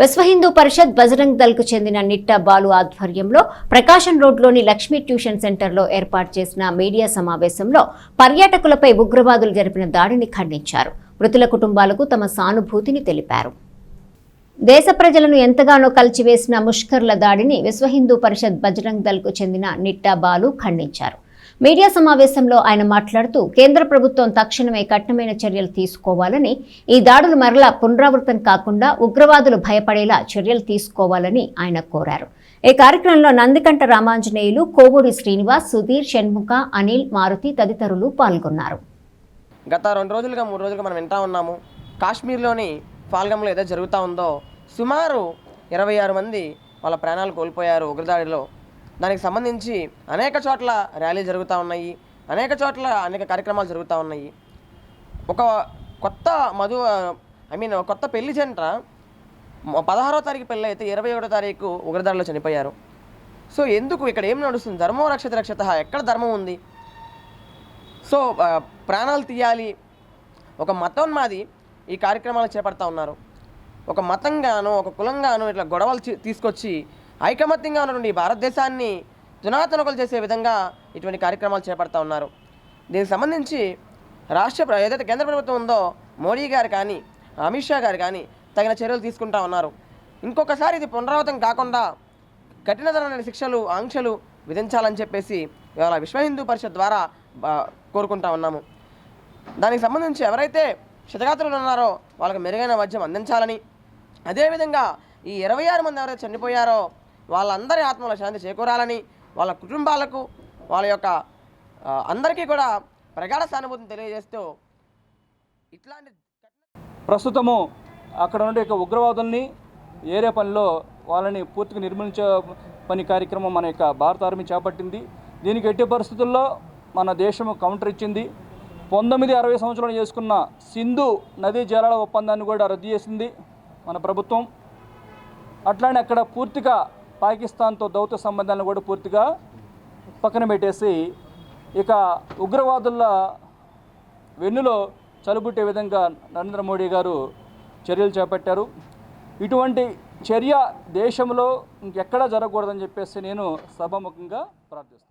విశ్వ హిందూ పరిషత్ బజరంగ్ దళ్కు చెందిన నిట్ట బాలు ఆధ్వర్యంలో ప్రకాశం రోడ్లోని లక్ష్మీ ట్యూషన్ సెంటర్లో ఏర్పాటు చేసిన మీడియా సమావేశంలో పర్యాటకులపై ఉగ్రవాదులు జరిపిన దాడిని ఖండించారు. మృతుల కుటుంబాలకు తమ సానుభూతిని తెలిపారు. దేశ ప్రజలను ఎంతగానో కలిచివేసిన ముష్కర్ల దాడిని విశ్వ హిందూ పరిషత్ బజరంగ్ దళ్కు చెందిన నిట్టా బాలు ఖండించారు. మీడియా సమావేశంలో ఆయన మాట్లాడుతూ కేంద్ర ప్రభుత్వం తక్షణమే కఠినమైన చర్యలు తీసుకోవాలని ఈ దాడులు మరలా పునరావృతం కాకుండా ఉగ్రవాదులు భయపడేలా చర్యలు తీసుకోవాలని ఆయన కోరారు. ఈ కార్యక్రమంలో నందికంట రామాంజనేయులు కోవూరి శ్రీనివాస్ సుధీర్ షణ్ముఖ అనిల్ మారుతి తదితరులు పాల్గొన్నారు. గత రెండు రోజులుగా మూడు రోజులుగా మనం వింటా ఉన్నాము. కాశ్మీర్లోని పాల్గంలో ఏదో జరుగుతూ ఉందో సుమారు ఇరవై ఆరు మంది వాళ్ళ ప్రాణాలు కోల్పోయారు ఉగ్రదాడిలో. దానికి సంబంధించి అనేక చోట్ల ర్యాలీ జరుగుతూ ఉన్నాయి. అనేక చోట్ల అనేక కార్యక్రమాలు జరుగుతూ ఉన్నాయి. ఒక కొత్త మధు ఐ మీన్ కొత్త పెళ్ళి జంట పదహారో తారీఖు పెళ్ళి అయితే ఇరవై ఒకటో తారీఖు ఉగ్రదాడిలో చనిపోయారు. సో ఎందుకు ఇక్కడ ఏం నడుస్తుంది? ధర్మం రక్షత రక్షత ఎక్కడ ధర్మం ఉంది? సో ప్రాణాలు తీయాలి. ఒక మతోన్మాది ఈ కార్యక్రమాలు చేపడతా ఉన్నారు. ఒక మతంగాను ఒక కులంగాను ఇట్లా గొడవలు తీసుకొచ్చి ఐకమత్యంగా ఉన్నటువంటి భారతదేశాన్ని తునాతునకలు చేసే విధంగా ఇటువంటి కార్యక్రమాలు చేపడతా ఉన్నారు. దీనికి సంబంధించి రాష్ట్ర ప్ర- ఏదైతే కేంద్ర ప్రభుత్వం ఉందో మోడీ గారు కానీ అమిత్ షా గారు కానీ తగిన చర్యలు తీసుకుంటా ఉన్నారు. ఇంకొకసారి ఇది పునరావృతం కాకుండా కఠినతరమైన శిక్షలు ఆంక్షలు విధించాలని చెప్పేసి ఇవాళ విశ్వ హిందూ పరిషత్ ద్వారా కోరుకుంటా ఉన్నాము. దానికి సంబంధించి ఎవరైతే క్షతగాత్రులు ఉన్నారో వాళ్ళకి మెరుగైన వైద్యం అందించాలని అదేవిధంగా ఈ ఇరవై ఆరు మంది ఎవరైతే చనిపోయారో వాళ్ళందరి ఆత్మల శాంతి చేకూరాలని వాళ్ళ కుటుంబాలకు వాళ్ళ యొక్క అందరికీ కూడా ప్రగాఢ సానుభూతిని తెలియజేస్తూ ఇట్లాంటి ప్రస్తుతము అక్కడ ఉండే యొక్క ఉగ్రవాదుల్ని ఏరే పనిలో వాళ్ళని పూర్తిగా నిర్మూలించే పని కార్యక్రమం మన యొక్క భారత ఆర్మీ చేపట్టింది. దీనికి ఎట్టి పరిస్థితుల్లో మన దేశము కౌంటర్ ఇచ్చింది. పంతొమ్మిది అరవై సంవత్సరాలు చేసుకున్న సింధు నదీ జలాల ఒప్పందాన్ని కూడా రద్దు చేసింది మన ప్రభుత్వం. అట్లానే అక్కడ పూర్తిగా పాకిస్తాన్తో దౌత్య సంబంధాలను కూడా పూర్తిగా పక్కన పెట్టేసి ఇక ఉగ్రవాదుల వెన్నులో చలుబుట్టే విధంగా నరేంద్ర మోడీ గారు చర్యలు చేపట్టారు. ఇటువంటి చర్య దేశంలో ఇంకెక్కడా జరగకూడదని చెప్పేసి నేను సభాముఖంగా ప్రార్థిస్తాను